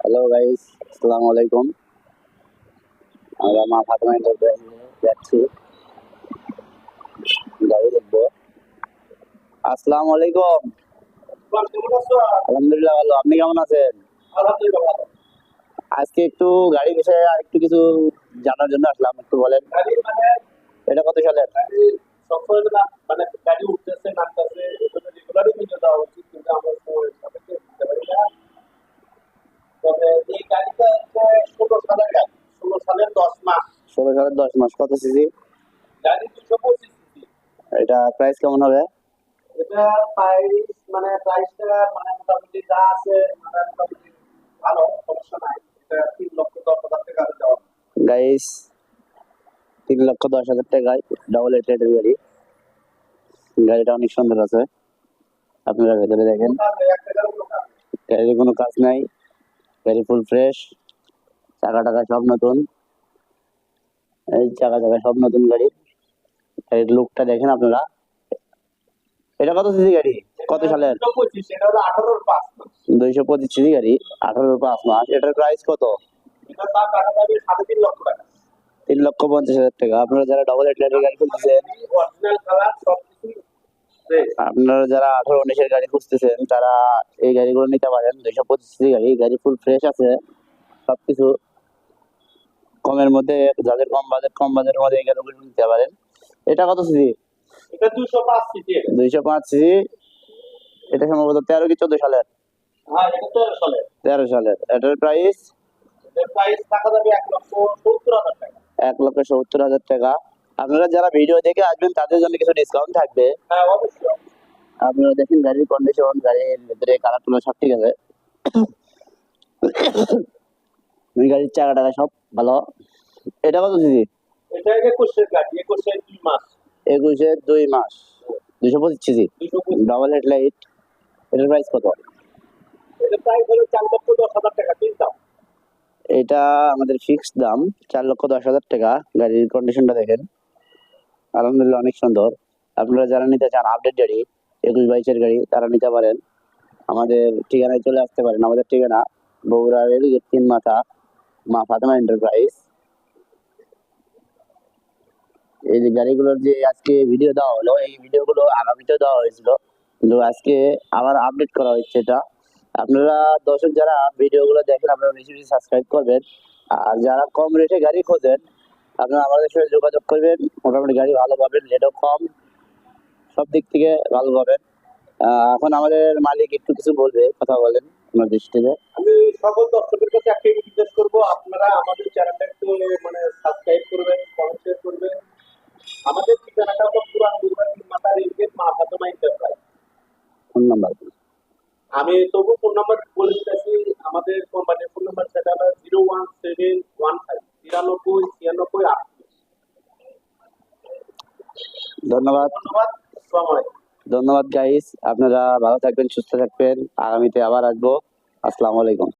Hello guys আসসালামু আলাইকুম আমরা মা ফাতেমা এন্টারপ্রাইজে যাচ্ছি গাড়ি দেখব আসসালামু আলাইকুম আলহামদুলিল্লাহ ভালো। আপনি কেমন আছেন? আজকে একটু গাড়ি বিষয়ে আর একটু কিছু জানার জন্য আসলাম। একটু বলেন। এটা কত সালের মানে গাড়ি উঠতেছে নামতেছে এগুলো রেগুলারই কিনে দেওয়া উচিত কিন্তু আমরা সময়ের সাপেক্ষে দিতে পারি না তবে এই গাড়িটা হচ্ছে ষোলো সালের গাড়ি ষোলো সালের দশ মাস। ষোলো সালের দশ মাস। কত সিসি? এটা প্রাইস কেমন হবে? এটা প্রাইস মানে প্রাইসটা মানে মোটামুটি যা আছে মানে মোটামুটি ভালো সমস্যা নাই। এটা তিন লক্ষ দশ হাজার টাকা দেওয়া গাইস তিন লক্ষ দশ হাজার টাকায় ডাবল এটের গাড়ি গাড়িটা অনেক সুন্দর আছে। আপনারা ভেতরে দেখেন। গাড়ির কোনো কাজ নাই। গাড়ি ফুল ফ্রেশ চাকা টাকা সব নতুন। এই চাকা চাকা সব নতুন গাড়ি। গাড়ির লুকটা দেখেন আপনারা। এটা কত সিসি গাড়ি? কত সালের দুইশো পঁচিশ সিসি গাড়ি আঠারো পাঁচ মাস। এটার প্রাইস কত? তিন লক্ষ পঞ্চাশ হাজার টাকা। আপনারা যারা ডবল হেডলাইটের গাড়ি কিছু আপনারা যারা আঠারো উনিশের গাড়ি খুঁজতেছেন, তারা এই গাড়িগুলো নিতে পারেন। দুইশো পঁচিশ সিসি গাড়ি গাড়ি ফুল ফ্রেশ আছে। সবকিছু কমের মধ্যে যাদের কম বাজেট কম বাজেটের মধ্যে এই গাড়িগুলো নিতে পারেন। এটা কত সিসি? এটা দুশো পাঁচ সিসি। দুইশো পাঁচ সিসি। এটা সম্ভবত তেরো কি চোদ্দ সালের? হ্যাঁ এটা সালের। এটার প্রাইস এটার প্রাইস টাকা যাবে এক লক্ষ সত্তর হাজার টাকা। এক লক্ষ সত্তর হাজার টাকা। আপনারা যারা ভিডিও দেখে আসবেন তাদের জন্য কিছু ডিসকাউন্ট থাকবে। হ্যাঁ অবশ্যই আপনারা দেখেন গাড়ির কন্ডিশন গাড়ির ভেতরে কালার টুলার সব ঠিক আছে। গাড়ির চাকা টাকা সব ভালো। এটা কত সিসি? এটা একুশের গাড়ি একুশের দুই মাস। একুশে দুই মাস। পঁচিশ দুশো পঁচিশ। ডাবল হেডলাইট এটার প্রাইস কত? এটা আমাদের ফিক্সড দাম চার লক্ষ দশ হাজার টাকা। গাড়ির কন্ডিশনটা দেখেন। আলহামদুলিল্লাহ অনেক সুন্দর। আপনারা যারা নিতে চান আপডেট গাড়ি একুশ বাইশের গাড়ি তারা নিতে পারেন। আমাদের ঠিকানায় চলে আসতে পারেন। আমাদের ঠিকানা বগুড়া রেলগেট তিন মাথা মা ফাতেমা এন্টারপ্রাইজ এই যে গাড়িগুলোর যে আজকে ভিডিও দেওয়া হলো, এই ভিডিওগুলো আগামীতেও দেওয়া হয়েছিল। কিন্তু আজকে আবার আপডেট করা হচ্ছে এটা। আপনারা দর্শক যারা ভিডিওগুলো দেখেন, আপনারা বেশি বেশি সাবস্ক্রাইব করবেন। আর যারা কম রেটে গাড়ি খোঁজেন, আপনারা আমাদের সাথে যোগাযোগ করবেন। মোটামুটি গাড়ি ভালো পাবেন রেটও কম, সব দিক থেকে ভালো পাবেন। এখন আমাদের মালিক একটু কিছু বলবে, কথা বলেন, আপনার দৃষ্টিতে। সকল দর্শকের কাছে একটা রিকোয়েস্ট করব আপনারা আমাদের চ্যানেলটা একটু মানে সাবস্ক্রাইব করবেন কমেন্ট শেয়ার করবেন। আমাদের ঠিকানাটা হলো পুরান দুর্গা মাথা রেলগেট মা ফাতেমা এন্টারপ্রাইজ ফোন নাম্বার আমি তবু ফোন নাম্বার বলে দিতেছি আমাদের কোম্পানির ফোন নাম্বার সেটা হলো zero one seven one five তিরানব্বই ছিয়ানব্বই আট ধন্যবাদ। ধন্যবাদ ধন্যবাদ গাইস আপনারা ভালো থাকবেন সুস্থ থাকবেন। আগামীতে আবার আসব। আসসালামু আলাইকুম।